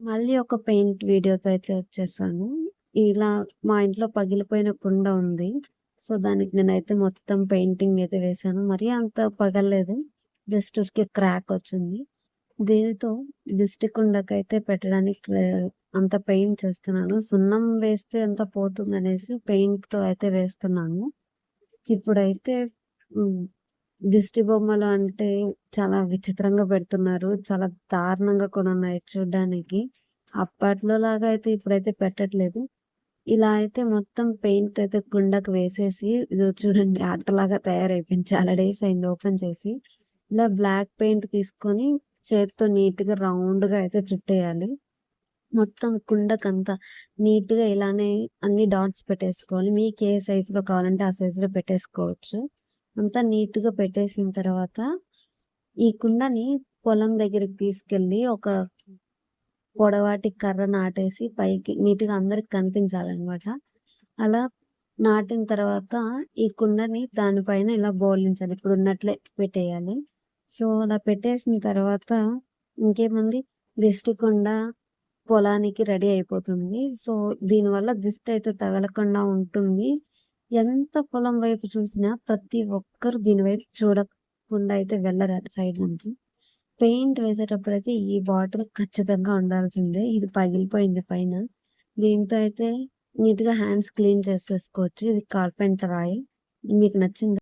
మళ్ళీ ఒక పెయింట్ వీడియోతో అయితే వచ్చేసాను. ఇలా మా ఇంట్లో పగిలిపోయిన కుండ ఉంది. సో, దానికి నేనైతే మొత్తం పెయింటింగ్ అయితే వేశాను. మరీ అంత పగలలేదు. జస్ట్ ఊరికే క్రాక్ వచ్చింది. దీనితో దిష్టి కుండకైతే పెట్టడానికి అంత పెయింట్ చేస్తున్నాను. సున్నం వేస్తే అంత పోతుందనేసి పెయింట్‌తో అయితే వేస్తున్నాను. ఇప్పుడైతే దిష్టి బొమ్మలు అంటే చాలా విచిత్రంగా పెడుతున్నారు. చాలా దారుణంగా కూడా ఉన్నాయి చూడడానికి అప్పట్లో లాగా అయితే ఇప్పుడైతే పెట్టట్లేదు. ఇలా అయితే మొత్తం పెయింట్ అయితే కుండకు వేసేసి ఇది చూడండి అట్టలాగా తయారైపోయింది. చాలా డేస్ అయింది ఓపెన్ చేసి. ఇలా బ్లాక్ పెయింట్ తీసుకొని చేత్తో నీట్‌గా రౌండ్‌గా అయితే చుట్టేయాలి. మొత్తం కుండకంతా నీట్‌గా ఇలానే అన్ని డాట్స్ పెట్టేసుకోవాలి. మీకు ఏ సైజులో కావాలంటే ఆ సైజులో పెట్టేసుకోవచ్చు. అంతా నీట్‌గా పెట్టేసిన తర్వాత ఈ కుండని పొలం దగ్గరికి తీసుకెళ్ళి ఒక పొడవాటి కర్ర నాటేసి పైకి నీట్‌గా అందరికి కనిపించాలన్నమాట అలా నాటిన తర్వాత ఈ కుండని దానిపైన ఇలా బోలించాలి ఇప్పుడు ఉన్నట్లే పెట్టేయాలి. సో, అలా పెట్టేసిన తర్వాత ఇంకేముంది దిష్టి కుండ పొలానికి రెడీ అయిపోతుంది. సో, దీనివల్ల దిష్టి అయితే తగలకుండా ఉంటుంది. ఎంత పొలం వైపు చూసినా ప్రతి ఒక్కరు దీని వైపు చూడకుండా అయితే వెళ్ళరు అటు సైడ్ నుంచి. పెయింట్ వేసేటప్పుడు అయితే ఈ బాటిల్ ఖచ్చితంగా ఉండాల్సిందే. ఇది పగిలిపోయింది పైన. దీంతో అయితే నీట్‌గా హ్యాండ్స్ క్లీన్ చేసేసుకోవచ్చు. ఇది కార్పెంటర్ ఆయిల్. మీకు నచ్చింది